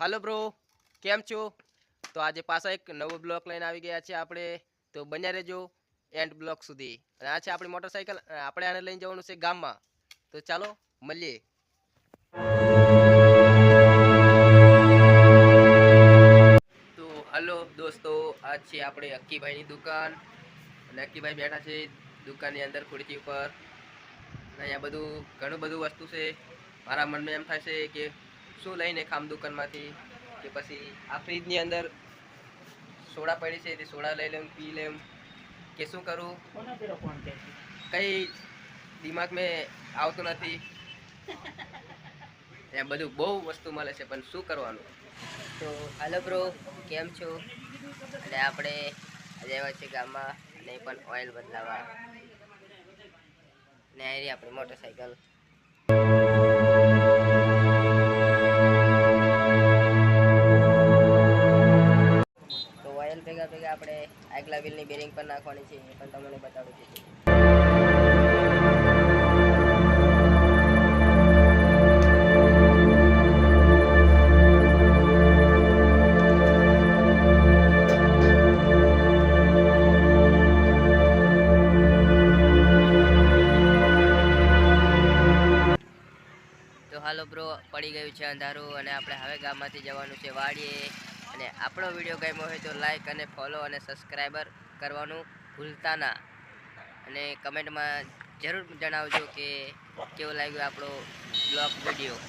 હાલો bro કેમ છો? તો આજે પાછા એક નવો બ્લોક લઈને આવી ગયા છે આપણે. તો બન્યા રહેજો એન્ડ બ્લોક સુધી. અને આ છે આપણી મોટરસાઇકલ આપણે આને લઈને જવાનું છે ગામમાં. તો ચાલો, મળીએ. તો હલો દોસ્તો આ છે આપણે અક્કીભાઈની દુકાન. અને અક્કીભાઈ બેઠા છે દુકાનની અંદર ખુરશી ઉપર. અને અહીંયા બધું ઘણું બધું વસ્તુ છે. મારા મનમાં એમ થાય છે કે શું લઈને ખામ દુકાનમાંથી કે પછી આ ફ્રીજની અંદર સોડા પડી છે તે સોડા લઈ લઉં પી લઉં? કે શું કરું? કંઈ દિમાગ મેં આવતું નથી. ત્યાં બધું બહુ વસ્તુ મળે છે પણ શું કરવાનું? તો હાલો બ્રો કેમ છો? અને આપણે આજે આવ્યા છીએ ગામમાં નહીં પણ ઓઇલ બદલાવા. ને આવી આપણી મોટરસાઇકલ તો ભેગા ભેગા આપણે આગલા વ્હીલની બેરિંગ પણ નાખવાની છે, એ પણ તમને બતાવું છું. હાલો બ્રો પડી ગયું છે અંધારું અને આપણે હવે ગામમાંથી જવાનું છે વાડીએ. અને આપણો વીડિયો ગમ્યો હોય તો લાઈક અને ફોલો અને સબસ્ક્રાઈબર કરવાનું ભૂલતા ના. અને કમેન્ટમાં જરૂર જણાવજો કે કેવો લાગ્યો આપણો બ્લોગ વીડિયો